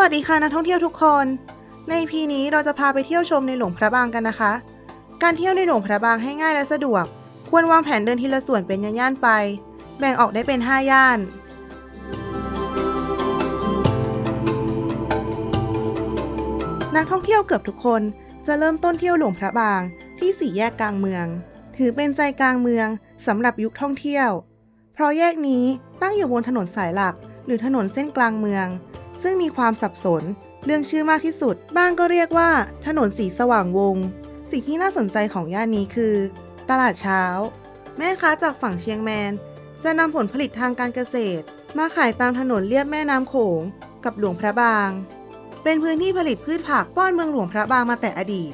วัสดีค่ะนักท่องเที่ยวทุกคน ในพีนี้เราจะพาไปเที่ยวชมในหลวงพระบางกันนะคะ การเที่ยวในหลวงพระบางให้ง่ายและสะดวก ควรวางแผนเดินทีละส่วนเป็นย่านๆไป แบ่งออกได้เป็น 5 ย่านนักท่องเที่ยวเกือบทุกคนจะเริ่มต้นเที่ยวหลวงพระบางที่สี่แยกกลางเมือง ถือเป็นใจกลางเมืองสำหรับยุคท่องเที่ยว เพราะแยกนี้ตั้งอยู่บนถนนสายหลัก หรือถนนเส้นกลางเมือง ซึ่งมีความสับสน เรื่องชื่อมากที่สุด บ้างก็เรียกว่า ถนนสีสว่างวง สิ่งที่น่าสนใจของย่านนี้คือ ตลาดเช้า แม่ค้าจากฝั่งเชียงแมน จะนำผลผลิตทางการเกษตร มาขายตามถนนเลียบแม่น้ำโขง กับหลวงพระบาง เป็นพื้นที่ผลิตพืชผักป้อนเมืองหลวงพระบางมาแต่อดีต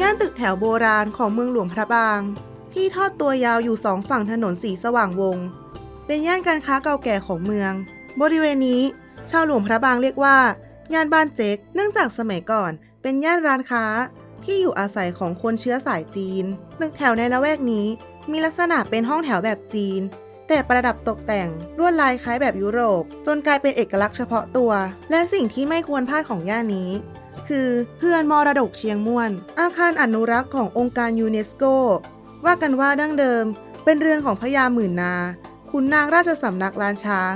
ย่านตึกแถวโบราณของเมืองหลวงพระบาง ที่ทอดตัวยาวอยู่สองฝั่งถนนสีสว่างวง เป็นย่านการค้าเก่าแก่ของเมือง บริเวณนี้ ชาวหลวงพระบางเรียกว่า ย่านบ้านเจ๊ก เนื่องจากสมัยก่อน เป็นย่านร้านค้าที่อยู่อาศัยของคนเชื้อสายจีน ตึกแถวในละแวกนี้ มีลักษณะเป็นห้องแถวแบบจีน แต่ประดับตกแต่งลวดลายคล้ายแบบยุโรป จนกลายเป็นเอกลักษณ์เฉพาะตัว และสิ่งที่ไม่ควรพลาดของย่านนี้ คือเพื่อนมรดกเชียงม่วน อาคารอนุรักษ์ขององค์การยูเนสโก ว่ากันว่าดั้งเดิมเป็นเรือนของพญาหมื่นนา คุณนางราชสำนักล้านช้าง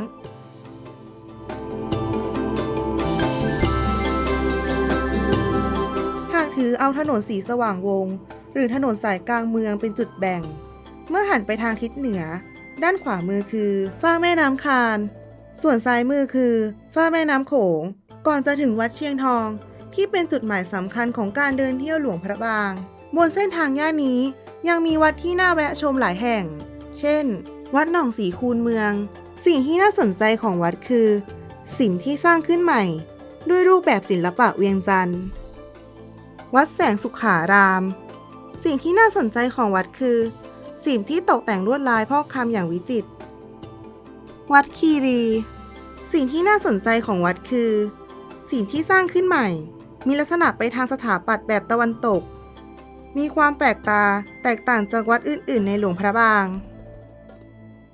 หากถือเอาถนนสีสว่างวง หรือถนนสายกลางเมืองเป็นจุดแบ่ง เมื่อหันไปทางทิศเหนือ ด้านขวามือคือฟ้ากแม่น้ำคาน ส่วนซ้ายมือคือฟ้ากแม่น้ำโขง ก่อนจะถึงวัดเชียงทอง ที่เป็นจุดหมายสำคัญของการเดินเที่ยวหลวงพระบาง บนเส้นทางย่านนี้ ยังมีวัดที่น่าแวะชมหลายแห่ง เช่น วัดหนองสีคูนเมือง สิ่งที่น่าสนใจของวัดคือ สิ่งที่สร้างขึ้นใหม่ ด้วยรูปแบบศิลปะเวียงจันทร์ วัดแสงสุขาราม สิ่งที่น่าสนใจของวัดคือ สิ่งที่ตกแต่งลวดลายพอกคำอย่างวิจิตร วัดคีรี สิ่งที่น่าสนใจของวัดคือ สิ่งที่สร้างขึ้นใหม่ มีลักษณะไปทางสถาปัตย์แบบตะวันตก มีความแปลกตาแตกต่างจากวัดอื่น ๆ ในหลวงพระบาง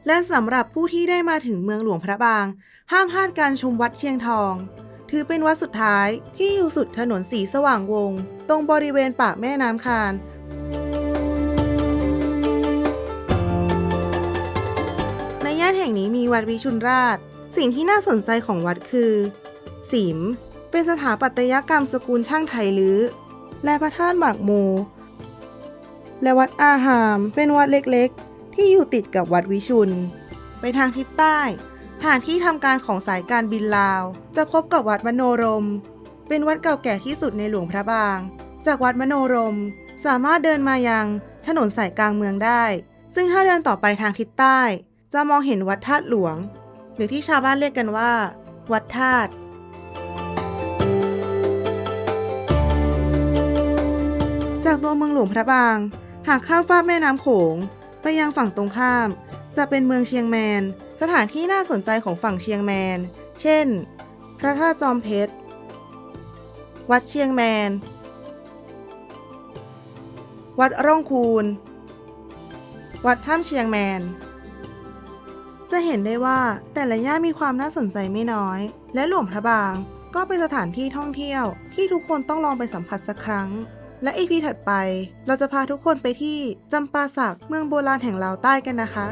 และสำหรับผู้ที่ได้มาถึงเมืองหลวงพระบาง ห้ามพลาดการชมวัดเชียงทอง ถือเป็นวัดสุดท้ายที่อยู่สุดถนนสีสว่างวง ตรงบริเวณปากแม่น้ำคานในย่านแห่งนี้มีวัดวิชุนราช สิ่งที่น่าสนใจของวัดคือสิมเป็นสถาปัตยกรรมสกุลช่างไทยลื้อและพระธาตุหมากโม และวัดอาหาม เป็นวัดเล็กๆ ที่อยู่ติดกับวัดวิชุน ไปทางทิศใต้ผ่านที่ทำการของสายการบินลาว จะพบกับวัดมโนรม เป็นวัดเก่าแก่ที่สุดในหลวงพระบาง จากวัดมโนรม สามารถเดินมายังถนนสายกลางเมืองได้ ซึ่งถ้าเดินต่อไปทางทิศใต้ จะมองเห็นวัดธาตุหลวง หรือที่ชาวบ้านเรียกกันว่า วัดธาตุจากตัวเมืองหลวงพระบาง หากข้ามฟากแม่น้ำโขง ไปยังฝั่งตรงข้าม จะเป็นเมืองเชียงแมน สถานที่น่าสนใจของฝั่งเชียงแมน เช่น พระธาตุจอมเพชร วัดเชียงแมน วัดร่องคูน วัดถ้ำเชียงแมน จะเห็นได้ว่าแต่ละย่านมีความน่าสนใจไม่น้อย และหลวงพระบางก็เป็นสถานที่ท่องเที่ยวที่ทุกคนต้องลองไปสัมผัสสักครั้ง และอีพีถัดไป เราจะพาทุกคนไปที่จำปาสักเมืองโบราณแห่งลาวใต้กันนะคะ